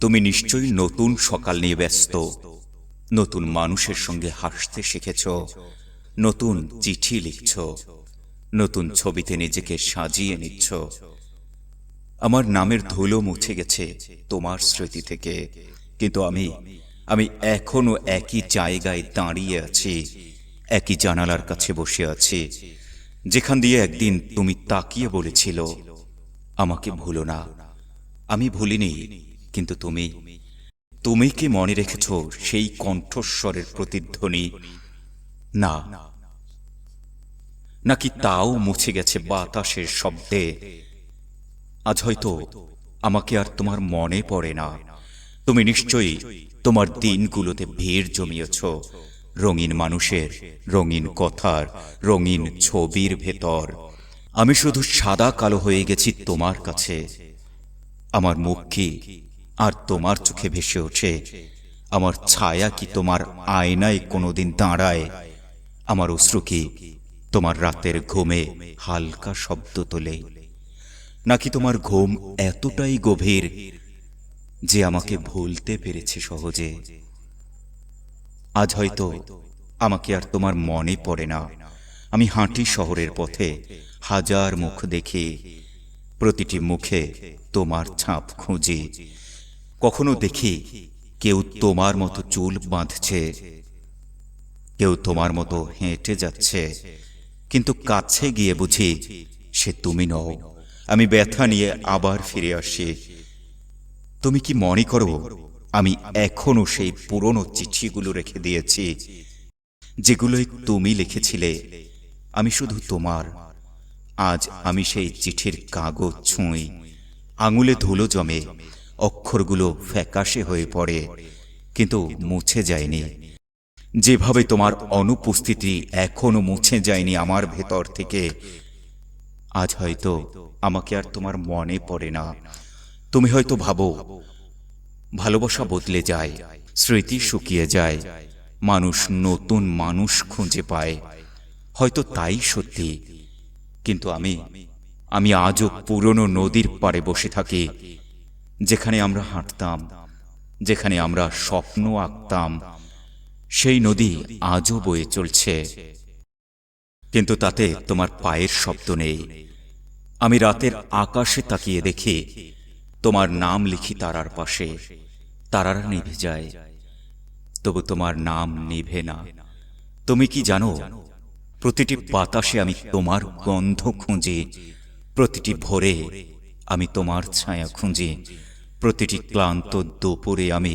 তুমি নিশ্চয়ই নতুন সকাল নিয়ে ব্যস্ত। নতুন মানুষের সঙ্গে হাসতে শিখেছ। নতুন চিঠি লিখছ। নতুন ছবিতে নিজেকে সাজিয়ে নিচ্ছ। আমার নামের ধুলো মুছে গেছে তোমার স্মৃতি থেকে। কিন্তু আমি আমি এখনও একই জায়গায় দাঁড়িয়ে আছি, একই জানালার কাছে বসে আছি, যেখান দিয়ে একদিন তুমি তাকিয়ে বলেছিল, আমাকে ভুলো না। আমি ভুলিনি। কিন্তু তুমি তুমি কি মনে রেখেছ সেই কণ্ঠস্বরের প্রতিধ্বনি? না। নাকি তাও মুছে গেছে বাতাসের শব্দে? আজ হয়তো আমাকে আর তোমার মনে পড়ে না। তুমি নিশ্চয়ই তোমার দিনগুলোতে ভিড় জমিয়েছ, রঙিন মানুষের, রঙিন কথার, রঙিন ছবির ভেতর। আমি শুধু সাদা কালো হয়ে গেছি তোমার কাছে। আমার মুখ কি আর তোমার চোখে ভেসে ওঠে। আমার ছায়া কি তোমার আয়নায় কোনোদিন দাঁড়ায়? আমার অশ্রু কি তোমার রাতের ঘুমে হালকা শব্দ তোলে? নাকি তোমার ঘুম এতটাই গভীর যে আমাকে ভুলতে পেরেছে সহজে? আজ হয়তো আমাকে আর তোমার মনে পড়ে না। আমি হাঁটি শহরের পথে, হাজার মুখ দেখি, প্রতিটি মুখে তোমার ছাপ খুঁজি। কখনো দেখি কেউ তোমার মতো চুল বাঁধছে, কেউ তোমার মতো হেঁটে যাচ্ছে, কিন্তু কাছে গিয়ে বুঝি সে তুমি নও। আমি ব্যথা নিয়ে আবার ফিরে আসি। তুমি কি মনে করো আমি এখনও সেই পুরনো চিঠিগুলো রেখে দিয়েছি, যেগুলোই তুমি লিখেছিলে? আমি শুধু তোমার। আজ আমি সেই চিঠির কাগজ ছুঁই, আঙুলে ধুলো জমে অক্ষরগুলো ফ্যাকাশে হয়ে পড়ে, কিন্তু মুছে যায়নি। যেভাবে তোমার অনুপস্থিতি এখনও মুছে যায়নি আমার ভেতর থেকে, আজ হয়তো আমাকে আর তোমার মনে পড়ে না। তুমি হয়তো ভাবো, ভালোবাসা বদলে যায়, স্মৃতি শুকিয়ে যায়, মানুষ নতুন মানুষ খুঁজে পায়। হয়তো তাই সত্যি, কিন্তু আমি আমি আজও পুরনো নদীর পাড়ে বসে থাকি যেখানে আমরা হাঁটতাম, যেখানে আমরা স্বপ্ন আঁকতাম, সেই নদী আজও বয়ে চলছে। কিন্তু তাতে তোমার পায়ের শব্দ নেই। আমি রাতের আকাশে তাকিয়ে দেখি তোমার নাম লিখি তারার পাশে, তারারা নিভে যায়। তবু তোমার নাম নিভে না। তুমি কি জানো, প্রতিটি বাতাসে আমি তোমার গন্ধ খুঁজি, প্রতিটি ভোরে আমি তোমার ছায়া খুঁজি। প্রতিটি ক্লান্ত দুপুরে আমি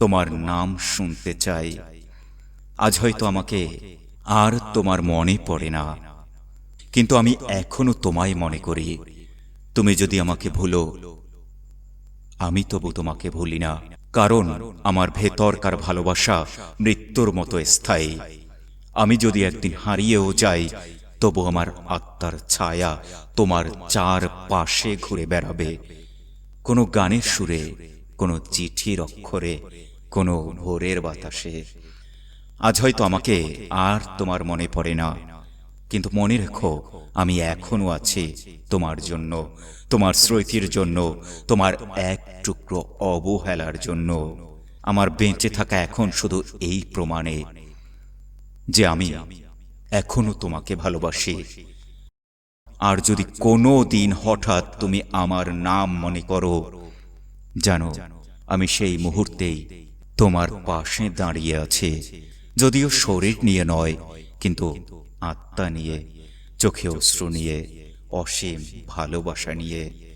তোমার নাম শুনতে চাই। আজ হয়তো আমাকে আর তোমার মনে পড়ে না, কিন্তু আমি এখনও তোমায় মনে করি। তুমি যদি আমাকে ভুলো, আমি তবু তোমাকে ভুলি না, কারণ আমার ভেতরকার ভালোবাসা মৃত্যুর মতো স্থায়ী। আমি যদি একদিন হারিয়েও যাই, তবু আমার আত্মার ছায়া তোমার চার পাশে ঘুরে বেড়াবে। কোনো গানের সুরে, কোনো চিঠির অক্ষরে, কোনো ভোরের বাতাসে। আজ হয়তো আমাকে আর তোমার মনে পড়ে না। কিন্তু মনে রেখো, আমি এখনও আছি তোমার জন্য, তোমার স্মৃতির জন্য, তোমার এক টুকরো অবহেলার জন্য। আমার বেঁচে থাকা এখন শুধু এই প্রমাণে যে আমি এখনও তোমাকে ভালোবাসি। আর যদি কোনো দিন হঠাৎ তুমি আমার নাম মনে করো, জানো, আমি সেই মুহূর্তেই তোমার পাশে দাঁড়িয়ে আছে। যদিও শরীর নিয়ে নয়, কিন্তু আত্মা নিয়ে চোখে অশ্রু নিয়ে, অসীম ভালোবাসা নিয়ে।